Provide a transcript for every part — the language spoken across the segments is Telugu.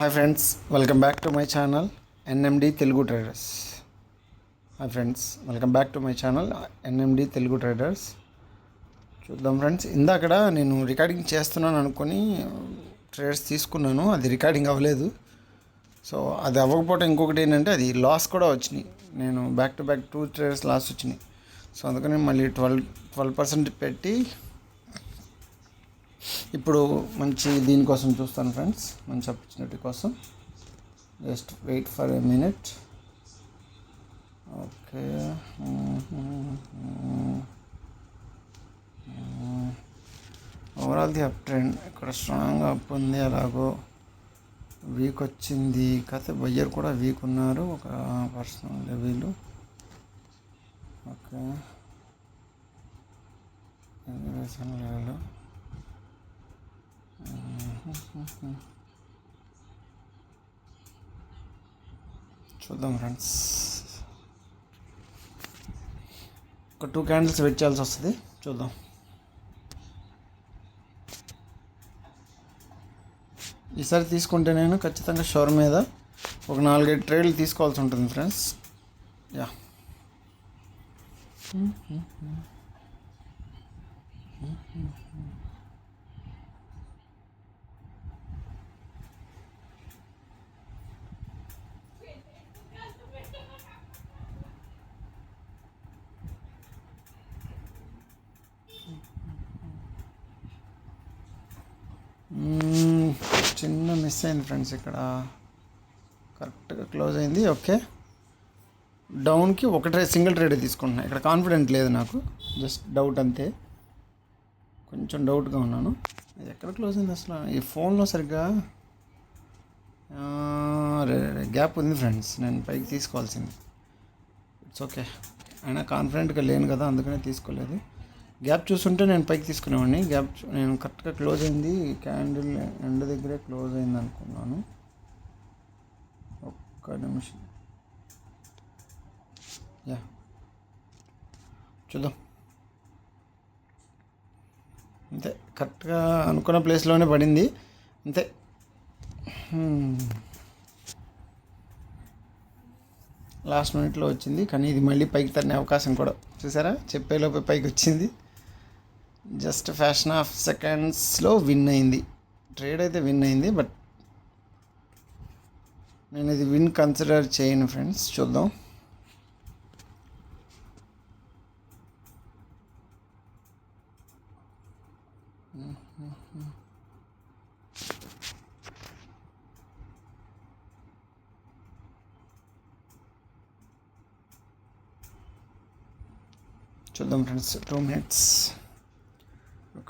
Hi friends welcome back to my channel NMD Telugu traders hi friends welcome back to my channel NMD Telugu traders చూద్దాం ఫ్రెండ్స్ ఇందాకడ నేను రికార్డింగ్ చేస్తున్నాను అనుకొని uh, ట్రేడర్స్ తీసుకున్నాను అది రికార్డింగ్ అవ్వలేదు. సో అది అవ్వకపోవడం ఇంకొకటి ఏంటంటే అది లాస్ కూడా వచ్చినాయి. నేను back to back two traders loss వచ్చినాయి. సో అందుకని మళ్ళీ ట్వెల్వ్ ట్వెల్వ్ పర్సెంట్ పెట్టి ఇప్పుడు మంచి దీనికోసం చూస్తాను ఫ్రెండ్స్ మంచి ఆపర్చునిటీ కోసం. Just wait for a minute okay overall the up trend ఇక్కడ స్ట్రాంగ్ అప్ ఉంది. అలాగో వీక్ వచ్చింది. కాకపోతే బయ్యర్ కూడా వీక్ ఉన్నారు. ఒక పర్సనల్ లెవెల్ ఓకే చూద్దాం ఫ్రెండ్స్ ఒక టూ క్యాండిల్స్ వెయిట్ చేయాల్సి వస్తుంది. చూద్దాం. ఈసారి తీసుకుంటే నేను ఖచ్చితంగా షోర్ మీద ఒక నాలుగైదు ట్రేడ్లు తీసుకోవాల్సి ఉంటుంది ఫ్రెండ్స్ యా. మ్మ్. చిన్న మిస్ అయింది ఫ్రెండ్స్ ఇక్కడ. కరెక్ట్గా క్లోజ్ అయింది ఓకే డౌన్కి ఒక ట్రే సింగిల్ ట్రేడ్ తీసుకుంటున్నాను ఇక్కడ కాన్ఫిడెంట్ లేదు నాకు జస్ట్ డౌట్ అంతే. కొంచెం డౌట్గా ఉన్నాను. అది ఎక్కడ క్లోజ్ అయింది అసలు? ఈ ఫోన్లో సరిగ్గా గ్యాప్ ఉంది ఫ్రెండ్స్ నేను పైకి తీసుకోవాల్సింది. ఇట్స్ ఓకే అయినా కాన్ఫిడెంట్గా లేను కదా అందుకనే తీసుకోలేదు. గ్యాప్ చూస్తుంటే నేను పైకి తీసుకునేవాడిని. గ్యాప్ నేను కరెక్ట్గా క్లోజ్ అయింది. క్యాండిల్ ఎండ దగ్గరే క్లోజ్ అయింది అనుకున్నాను. ఒక్క నిమిషం. యా. చూద్దాం. అంతే కరెక్ట్గా అనుకున్న ప్లేస్లోనే పడింది. అంతే. లాస్ట్ మినిట్లో వచ్చింది. కానీ ఇది మళ్ళీ పైకి తన్నే అవకాశం కూడా. చూసారా? చెప్పేలోపే పైకి వచ్చింది. జస్ట్ ఫ్యాషన్ ఆఫ్ సెకండ్స్లో విన్ అయింది. ట్రేడ్ అయితే విన్ అయింది బట్ నేను ఇది విన్ కన్సిడర్ చేయను ఫ్రెండ్స్ చూద్దాం. చూద్దాం ఫ్రెండ్స్ టూ మినిట్స్.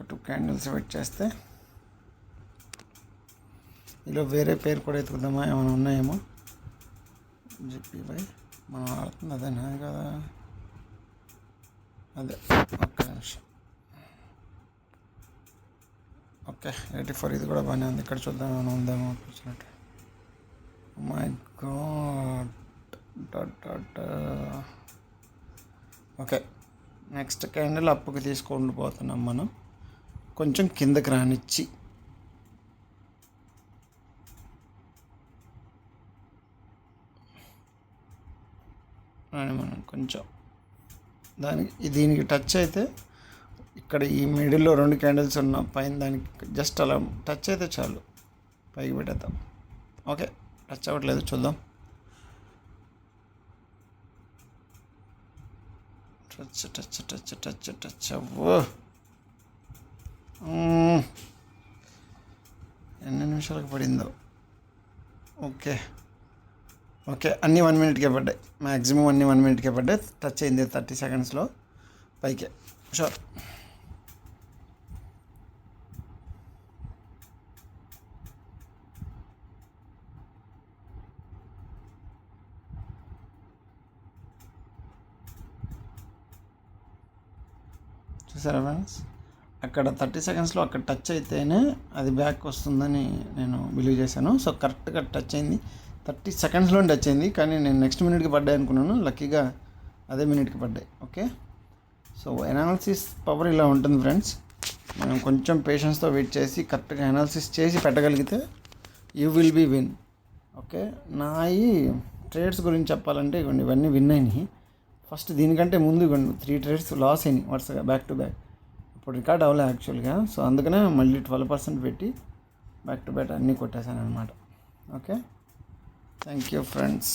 ఒక టూ క్యాండిల్స్ వెయిట్ చేస్తే. ఇలా వేరే పేరు కూడా ఎత్తుకుందామా? ఏమైనా ఉన్నాయేమో? జీపీవై. మనం ఆడుతుంది అదేనా అది కదా. అదే ఒక్క నిమిషం. ఓకే ఎయిటీ ఫోర్ ఇది కూడా బాగానే ఉంది. ఇక్కడ చూద్దాం ఏమైనా ఉందేమో అనిపించినట్టు. Oh my God okay next candle అప్పుకి తీసుకొని పోతున్నాం మనం. కొంచెం కిందకి రానిచ్చి. మనం కొంచెం. దానికి దీనికి టచ్ అయితే ఇక్కడ ఈ మిడిల్లో రెండు క్యాండిల్స్ ఉన్న పైన దానికి జస్ట్ అలా టచ్ అయితే చాలు. పైకి పెట్టేద్దాం. ఓకే టచ్ అవ్వట్లేదు చూద్దాం. Touch touch touch touch touch అవ్వో. ఎన్ని నిమిషాలకు పడిందో? ఓకే. ఓకే అన్నీ వన్ మినిట్కే పడ్డాయి. మ్యాక్సిమం అన్నీ వన్ మినిట్కే పడ్డాయి. టచ్ అయింది థర్టీ సెకండ్స్లో. పైకే. షూర్. చూసారా ఫ్రెండ్స్? అక్కడ థర్టీ సెకండ్స్లో అక్కడ టచ్ అయితేనే అది బ్యాక్ వస్తుందని నేను బిలీవ్ చేశాను. సో కరెక్ట్గా టచ్ అయింది. థర్టీ సెకండ్స్లో టచ్ అయింది. కానీ నేను నెక్స్ట్ మినిట్కి పడ్డాయి అనుకున్నాను. లక్కీగా అదే మినిట్కి పడ్డాయి. ఓకే? సో ఎనాలిసిస్ పవర్ ఇలా ఉంటుంది ఫ్రెండ్స్ మనం కొంచెం పేషెన్స్తో వెయిట్ చేసి కరెక్ట్గా ఎనాలిసిస్ చేసి పెట్టగలిగితే you will be win okay? నాయి ట్రేడ్స్ గురించి చెప్పాలంటే ఇవన్నీ విన్ అయినాయి. ఫస్ట్ దీనికంటే ముందు ఇవ్వండి. త్రీ ట్రేడ్స్ లాస్ అయినాయి వరుసగా బ్యాక్ టు బ్యాక్ ఇప్పుడు రికార్డ్ అవ్వలే యాక్చువల్గా. సో అందుకనే మళ్ళీ ట్వెల్వ్ పర్సెంట్ పెట్టి బ్యాక్ టు బ్యాక్ అన్నీ కొట్టేశాను అనమాట ఓకే? Thank you friends